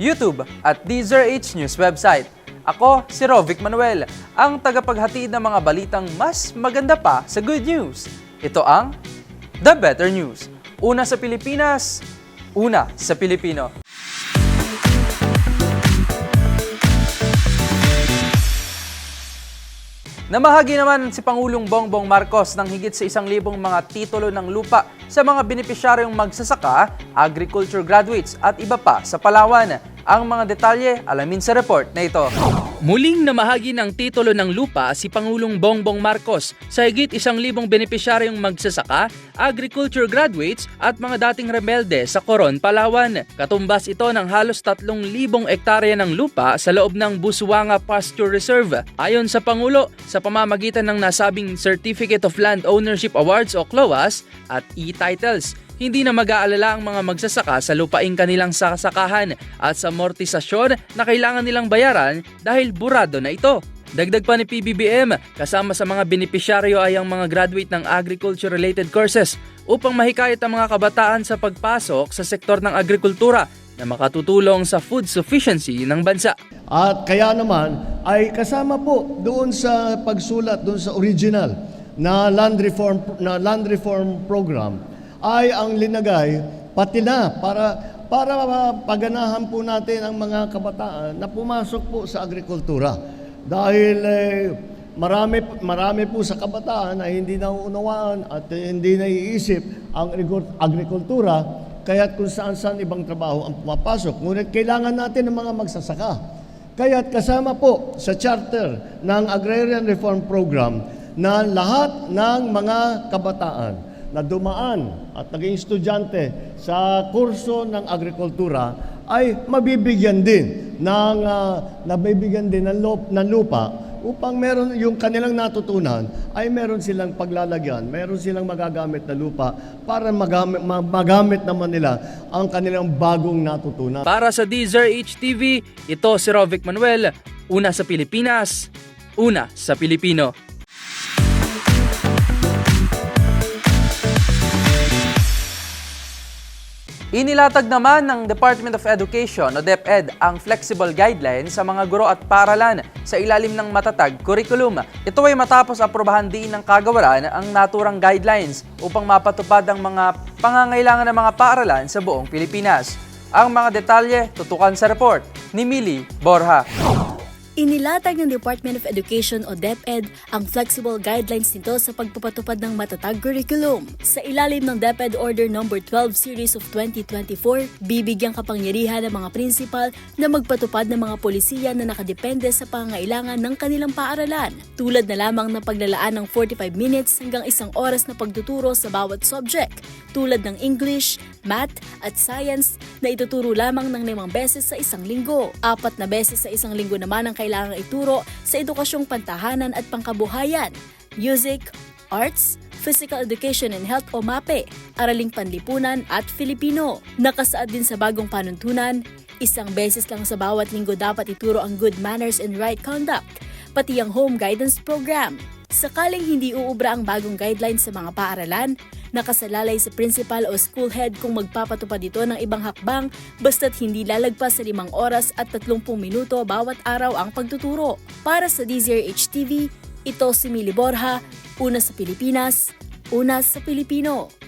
YouTube at DZRH News website. Ako, si Rovic Manuel, ang tagapaghatid ng mga balitang mas maganda pa sa good news. Ito ang The Better News. Una sa Pilipinas, una sa Pilipino. Namahagi naman si Pangulong Bongbong Marcos ng higit sa isang libong mga titulo ng lupa sa mga benepisyaryong magsasaka, agriculture graduates at iba pa sa Palawan. Ang mga detalye alamin sa report na ito. Muling namahagi ng titulo ng lupa si Pangulong Bongbong Marcos sa higit isang libong benepisyaryong magsasaka, agriculture graduates at mga dating rebelde sa Coron, Palawan. Katumbas ito ng halos 3,000 ektarya ng lupa sa loob ng Busuanga Pasture Reserve. Ayon sa Pangulo, sa pamamagitan ng nasabing Certificate of Land Ownership Awards o CLOAS at e-titles, hindi na mag-aalala ang mga magsasaka sa lupaing kanilang sasakahan at sa amortisasyon na kailangan nilang bayaran dahil burado na ito. Dagdag pa ni PBBM, kasama sa mga benepisyaryo ay ang mga graduate ng agriculture-related courses upang mahikayat ang mga kabataan sa pagpasok sa sektor ng agrikultura na makatutulong sa food sufficiency ng bansa. At kaya naman ay kasama po doon sa pagsulat doon sa original na land reform na land reform program ay ang linagay pati na para para paganahan po natin ang mga kabataan na pumasok po sa agrikultura. Dahil eh, marami marami po sa kabataan na hindi nauunawaan at hindi naiisip ang agriku- agrikultura kaya't kung saan-saan ibang trabaho ang pumapasok. Ngunit kailangan natin ng mga magsasaka. Kaya't kasama po sa charter ng Agrarian Reform Program na lahat ng mga kabataan na dumaan at naging estudyante sa kurso ng agrikultura ay mabibigyan din ng uh, nabibigyan din ng, lup, ng lupa upang meron yung kanilang natutunan ay meron silang paglalagyan, meron silang magagamit na lupa para magamit, ma- magamit naman nila ang kanilang bagong natutunan. Para sa DZRH TV, ito si Rovic Manuel, una sa Pilipinas, una sa Pilipino. Inilatag naman ng Department of Education o DepEd ang flexible guidelines sa mga guro at paralan sa ilalim ng matatag curriculum. Ito ay matapos aprobahan din ng kagawaran ang naturang guidelines upang mapatupad ang mga pangangailangan ng mga paaralan sa buong Pilipinas. Ang mga detalye tutukan sa report ni Millie Borja. Inilatag ng Department of Education o DepEd ang flexible guidelines nito sa pagpapatupad ng matatag curriculum. Sa ilalim ng DepEd Order No. 12 Series of 2024, bibigyang kapangyarihan ng mga prinsipal na magpatupad ng mga polisiya na nakadepende sa pangangailangan ng kanilang paaralan, tulad na lamang ng paglalaan ng 45 minutes hanggang isang oras na pagtuturo sa bawat subject, tulad ng English, Math at Science na ituturo lamang ng limang beses sa isang linggo. Apat na beses sa isang linggo naman ang kailangang ituro sa edukasyong pantahanan at pangkabuhayan, music, arts, physical education and health o MAPE, araling panlipunan at Filipino. Nakasaad din sa bagong panuntunan, isang beses lang sa bawat linggo dapat ituro ang good manners and right conduct, pati ang home guidance program. Sakaling hindi uubra ang bagong guidelines sa mga paaralan, nakasalalay sa principal o school head kung magpapatupad ito ng ibang hakbang basta't hindi lalagpas sa limang oras at 30 minuto bawat araw ang pagtuturo. Para sa DZRH TV, ito si Mili Borja, una sa Pilipinas, una sa Pilipino.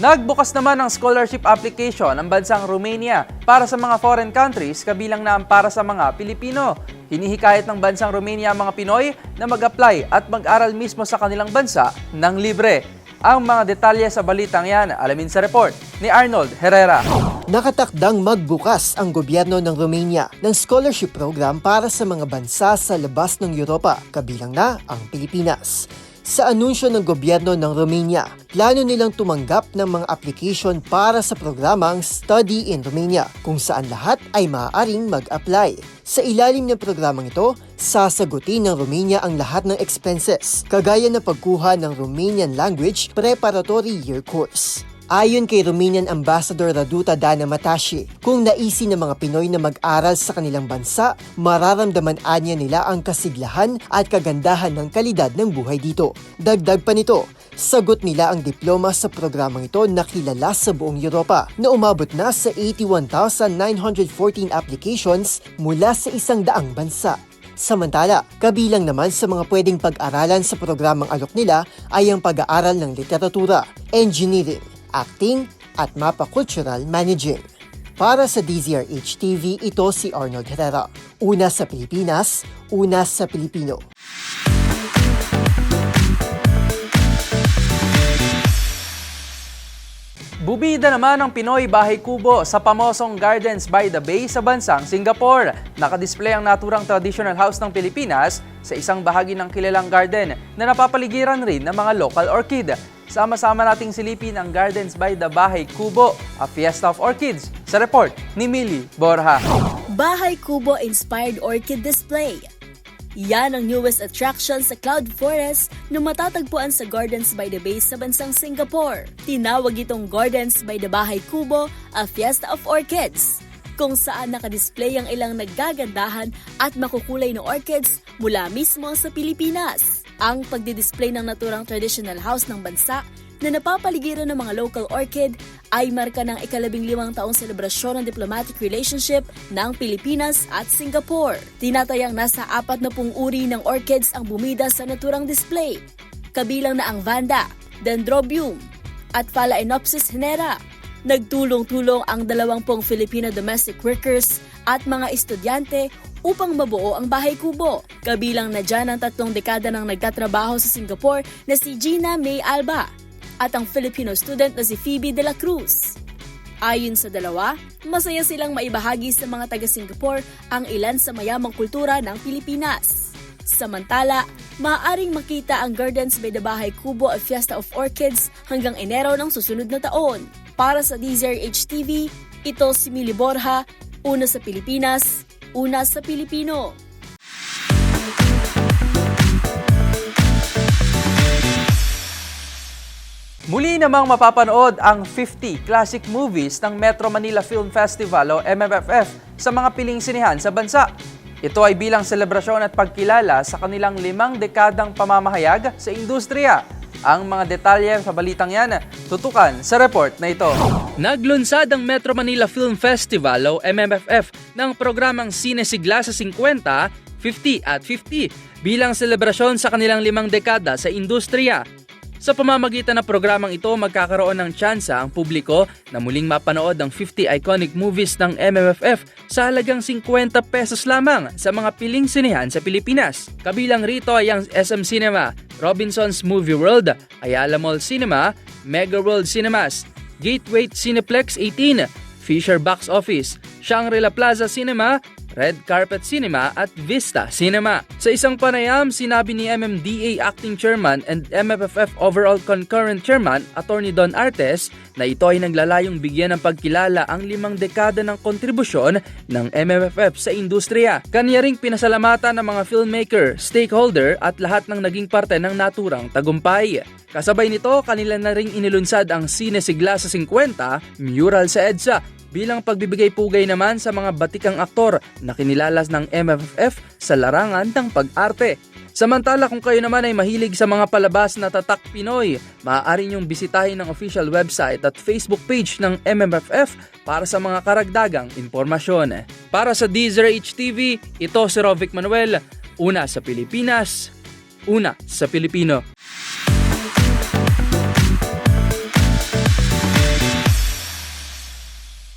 Nagbukas naman ng scholarship application ang bansang Romania para sa mga foreign countries kabilang na ang para sa mga Pilipino. Hinihikayat ng bansang Romania ang mga Pinoy na mag-apply at mag-aral mismo sa kanilang bansa ng libre. Ang mga detalye sa balitang yan, alamin sa report ni Arnold Herrera. Nakatakdang magbukas ang gobyerno ng Romania ng scholarship program para sa mga bansa sa labas ng Europa, kabilang na ang Pilipinas. Sa anunsyo ng gobyerno ng Romania, plano nilang tumanggap ng mga application para sa programang Study in Romania, kung saan lahat ay maaaring mag-apply. Sa ilalim ng programang ito, sasagutin ng Romania ang lahat ng expenses, kagaya ng pagkuha ng Romanian Language Preparatory Year Course. Ayon kay Romanian Ambassador Raduta Dana Matashi, kung naisin ng mga Pinoy na mag-aral sa kanilang bansa, mararamdaman anya nila ang kasiglahan at kagandahan ng kalidad ng buhay dito. Dagdag pa nito, sagot nila ang diploma sa programang ito na kilala sa buong Europa na umabot na sa 81,914 applications mula sa isang daang bansa. Samantala, kabilang naman sa mga pwedeng pag-aralan sa programang alok nila ay ang pag-aaral ng literatura, engineering, acting, at mapa cultural managing. Para sa DZRH TV, ito si Arnold Herrera. Una sa Pilipinas, una sa Pilipino. Bubida naman ang Pinoy Bahay Kubo sa pamosong Gardens by the Bay sa bansang Singapore. Nakadisplay ang naturang traditional house ng Pilipinas sa isang bahagi ng kilalang garden na napapaligiran rin ng mga local orchid. Sama-sama nating silipin ang Gardens by the Bahay Kubo, a fiesta of orchids, sa report ni Millie Borja. Bahay Kubo Inspired Orchid Display. Yan ang newest attraction sa Cloud Forest na matatagpuan sa Gardens by the Bay sa bansang Singapore. Tinawag itong Gardens by the Bahay Kubo, a Fiesta of Orchids, kung saan nakadisplay ang ilang nagagandahan at makukulay na orchids mula mismo sa Pilipinas. Ang pagdidisplay ng naturang traditional house ng bansa na napapaligiran ng mga local orchid ay marka ng ikalabing limang taong selebrasyon ng diplomatic relationship ng Pilipinas at Singapore. Tinatayang nasa apat na pung uri ng orchids ang bumida sa naturang display. Kabilang na ang Vanda, Dendrobium, at Phalaenopsis genera. Nagtulong-tulong ang dalawampung Filipino domestic workers at mga estudyante upang mabuo ang bahay kubo. Kabilang na dyan ang tatlong dekada ng nagtatrabaho sa Singapore na si Gina May Alba at ang Filipino student na si Phoebe de la Cruz. Ayon sa dalawa, masaya silang maibahagi sa mga taga-Singapore ang ilan sa mayamang kultura ng Pilipinas. Samantala, maaaring makita ang Gardens by the Bahay Kubo at Fiesta of Orchids hanggang Enero ng susunod na taon. Para sa DZRH TV, ito si Mili Borja, una sa Pilipinas, una sa Pilipino. Muli namang mapapanood ang 50 classic movies ng Metro Manila Film Festival o MMFF sa mga piling sinihan sa bansa. Ito ay bilang selebrasyon at pagkilala sa kanilang limang dekadang pamamahayag sa industriya. Ang mga detalye sa balitang yan, tutukan sa report na ito. Naglunsad ang Metro Manila Film Festival o MMFF ng programang Sine Sigla sa 50, 50 at 50 bilang selebrasyon sa kanilang limang dekada sa industriya. Sa pamamagitan ng programang ito, magkakaroon ng tsansa ang publiko na muling mapanood ang 50 iconic movies ng MMFF sa halagang 50 pesos lamang sa mga piling sinehan sa Pilipinas. Kabilang rito ay ang SM Cinema, Robinson's Movie World, Ayala Mall Cinema, Mega World Cinemas, Gateway Cineplex 18, Fisher Box Office, Shangri-La Plaza Cinema, Red Carpet Cinema at Vista Cinema. Sa isang panayam, sinabi ni MMDA Acting Chairman and MFFF Overall Concurrent Chairman, Attorney Don Artes, na ito ay naglalayong bigyan ng pagkilala ang limang dekada ng kontribusyon ng MMFF sa industriya. Kanya ring pinasalamatan ng mga filmmaker, stakeholder at lahat ng naging parte ng naturang tagumpay. Kasabay nito, kanila na ring inilunsad ang Sine Sigla sa 50, mural sa EDSA, bilang pagbibigay pugay naman sa mga batikang aktor na kinilalas ng MFF sa larangan ng pag-arte. Samantala kung kayo naman ay mahilig sa mga palabas na tatak Pinoy, maaari niyong bisitahin ang official website at Facebook page ng MMFF para sa mga karagdagang impormasyon. Para sa DZRH TV, ito si Rovic Manuel, una sa Pilipinas, una sa Pilipino.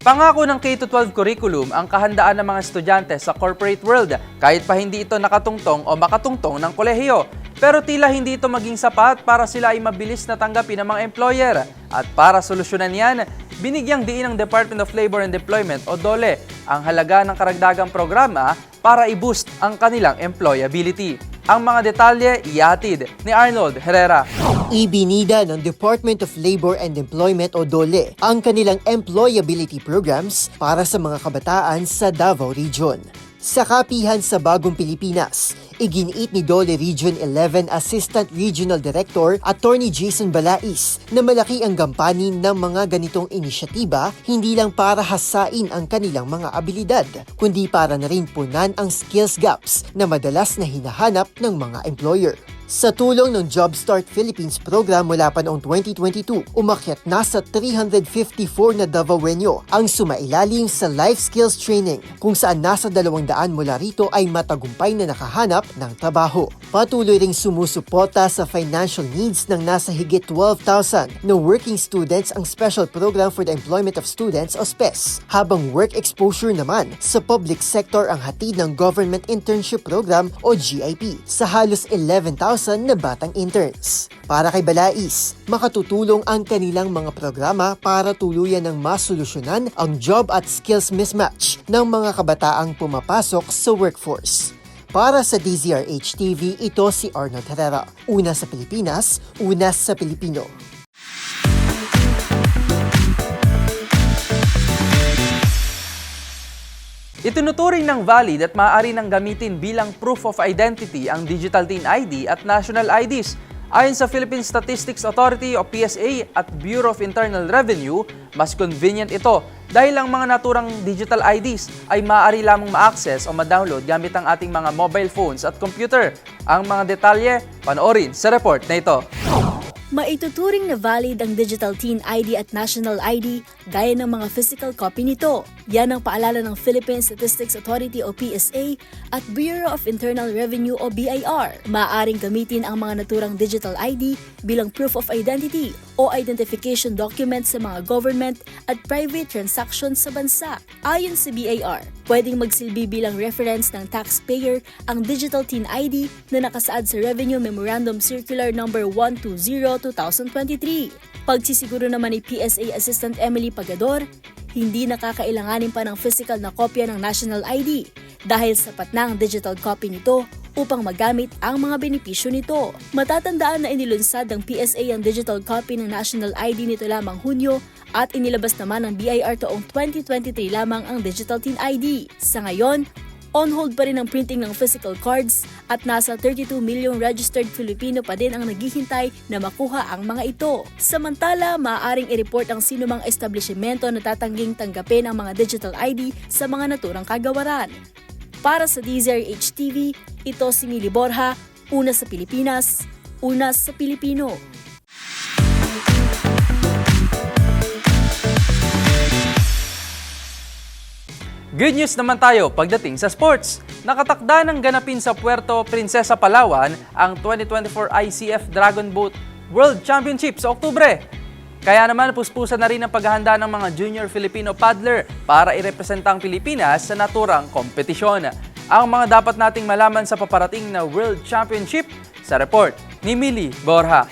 Pangako ng K-12 curriculum ang kahandaan ng mga estudyante sa corporate world kahit pa hindi ito nakatungtong o makatungtong ng kolehiyo. Pero tila hindi ito maging sapat para sila ay mabilis na tanggapin ng mga employer. At para solusyonan yan, binigyang diin ng Department of Labor and Employment o DOLE ang halaga ng karagdagang programa para i-boost ang kanilang employability. Ang mga detalye ihatid ni Arnold Herrera. Ibinida ng Department of Labor and Employment o DOLE ang kanilang employability programs para sa mga kabataan sa Davao Region. Sa kapihan sa Bagong Pilipinas, iginiit ni Dole Region 11 Assistant Regional Director Attorney Jason Balais na malaki ang gampanin ng mga ganitong inisyatiba hindi lang para hasain ang kanilang mga abilidad, kundi para na rin punan ang skills gaps na madalas na hinahanap ng mga employer. Sa tulong ng Jobstart Philippines program mula pa noong 2022, umakyat na sa 354 na Davaoenyo ang sumailalim sa life skills training kung saan nasa 200 mula rito ay matagumpay na nakahanap ng trabaho. Patuloy ring sumusuporta sa financial needs ng nasa higit 12,000 na working students ang Special Program for the Employment of Students o SPES, habang work exposure naman sa public sector ang hatid ng Government Internship Program o GIP sa halos 11,000 na batang interns. Para kay Balais, makatutulong ang kanilang mga programa para tuluyan ng masolusyonan ang job at skills mismatch ng mga kabataang pumapasok sa workforce. Para sa DZRH TV, ito si Arnold Herrera. Una sa Pilipinas, una sa Pilipino. Itinuturing ng valid at maaari nang gamitin bilang proof of identity ang Digital Teen ID at National IDs. Ayon sa Philippine Statistics Authority o PSA at Bureau of Internal Revenue, mas convenient ito dahil ang mga naturang digital IDs ay maaari lamang ma-access o ma-download gamit ang ating mga mobile phones at computer. Ang mga detalye, panoorin sa report na ito. Maituturing na valid ang Digital Teen ID at National ID gaya ng mga physical copy nito. Yan ang paalala ng Philippine Statistics Authority o PSA at Bureau of Internal Revenue o BIR. Maaaring gamitin ang mga naturang digital ID bilang proof of identity o identification document sa mga government at private transactions sa bansa. Ayon sa BIR, pwedeng magsilbi bilang reference ng taxpayer ang Digital Teen ID na nakasaad sa Revenue Memorandum Circular No. 120-2023. Pagsisiguro naman ni PSA Assistant Emily Pagador, hindi nakakailanganin pa ng physical na kopya ng national ID dahil sapat na ang digital copy nito upang magamit ang mga benepisyo nito. Matatandaan na inilunsad ng PSA ang digital copy ng national ID nito lamang Hunyo at inilabas naman ng BIR taong 2023 lamang ang Digital Teen ID. Sa ngayon, on hold pa rin ang printing ng physical cards at nasa 32 milyong registered Filipino pa din ang naghihintay na makuha ang mga ito. Samantala, maaaring i-report ang sinumang establishmento na tatangging tanggapin ang mga digital ID sa mga naturang kagawaran. Para sa DZRH TV, ito si Mili Borja, una sa Pilipinas, una sa Pilipino. Good news naman tayo pagdating sa sports. Nakatakda ng ganapin sa Puerto Princesa, Palawan ang 2024 ICF Dragon Boat World Championship sa Oktubre. Kaya naman puspusan na rin ang paghahanda ng mga junior Filipino paddler para irepresenta ang Pilipinas sa naturang kompetisyon. Ang mga dapat nating malaman sa paparating na World Championship sa report ni Mili Borja.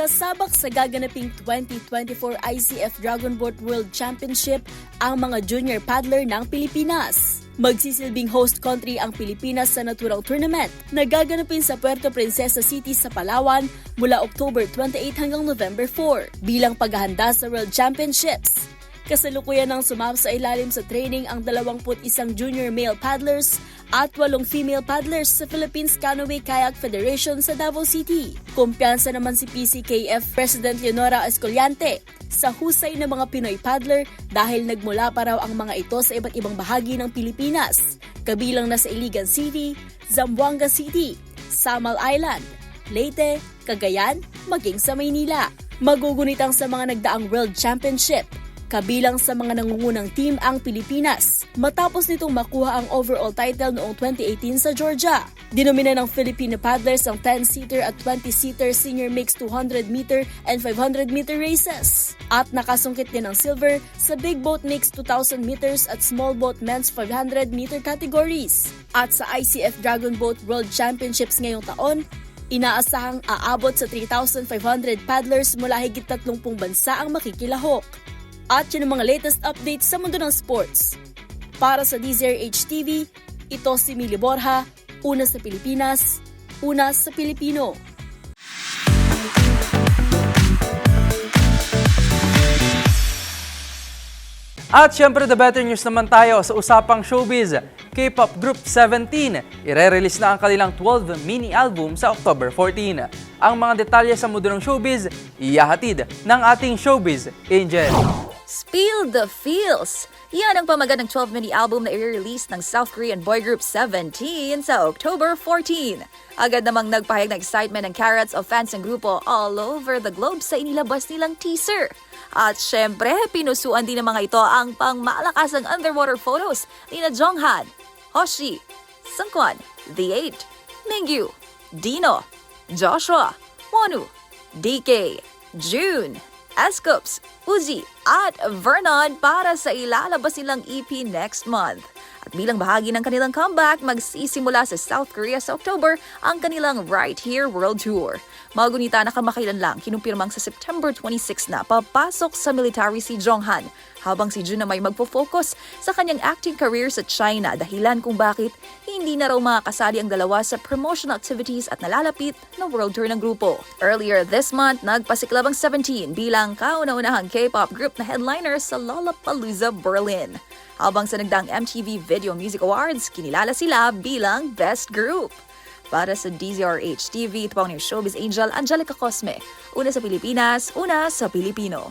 Sasabak sa gaganaping 2024 ICF Dragon Boat World Championship ang mga junior paddler ng Pilipinas. Magsisilbing host country ang Pilipinas sa naturang tournament na gaganapin sa Puerto Princesa City sa Palawan mula October 28 hanggang November 4 bilang paghahanda sa World Championships. Kasalukuyan ng sumama sa ilalim sa training ang 21 junior male paddlers at 8 female paddlers sa Philippines Canoe Kayak Federation sa Davao City. Kumpiyansa naman si PCKF President Leonora Escoliante sa husay ng mga Pinoy paddler dahil nagmula pa raw ang mga ito sa iba't ibang bahagi ng Pilipinas, kabilang na sa Iligan City, Zamboanga City, Samal Island, Leyte, Cagayan, maging sa Maynila. Magugunitang sa mga nagdaang World Championship Kabilang sa mga nangungunang team ang Pilipinas matapos nitong makuha ang overall title noong 2018 sa Georgia. Dinomina ng Filipino paddlers ang 10-seater at 20-seater senior mixed 200-meter and 500-meter races. At nakasungkit din ng silver sa big boat mixed 2,000 meters at small boat men's 500-meter categories. At sa ICF Dragon Boat World Championships ngayong taon, inaasahang aabot sa 3,500 paddlers mula higit 30 bansa ang makikilahok. At yun ang mga latest updates sa mundo ng sports. Para sa DZRH TV, ito si Mili Borja, una sa Pilipinas, una sa Pilipino. At syempre, the better news naman tayo sa usapang showbiz. K-pop group 17, ire-release na ang kanilang 12 mini-album sa October 14. Ang mga detalye sa mundo ng showbiz, iyahatid ng ating showbiz angel. Spill the Feels! Yan ang pamagat ng 12 mini-album na i-release ng South Korean boy group 17 sa October 14. Agad namang nagpahayag ng excitement ng carrots of fans ng grupo all over the globe sa inilabas nilang teaser. At syempre, pinusuan din ng mga ito ang pangmalakasang underwater photos ni na Jonghan, Hoshi, Sungkwan, The Eight, Mingyu, Dino, Joshua, Wonu, DK, June, Escoops, Uzi at Vernon para sa ilalabas nilang EP next month. At bilang bahagi ng kanilang comeback, magsisimula sa South Korea sa October ang kanilang Right Here World Tour. Magunita na kamakailan lang, kinumpirmang sa September 26 na papasok sa military si Jonghan, habang si Jun na may magpo-focus sa kanyang acting career sa China dahilan kung bakit hindi na raw makakasali ang dalawa sa promotional activities at nalalapit na world tour ng grupo. Earlier this month, nagpasiklab ang 17 bilang kauna-unahang K-pop group na headliner sa Lollapalooza Berlin. Habang sa nagdaang MTV Video Music Awards, kinilala sila bilang Best Group. Para sa DZRH TV, ito ang showbiz angel Angelica Cosme. Una sa Pilipinas, una sa Pilipino.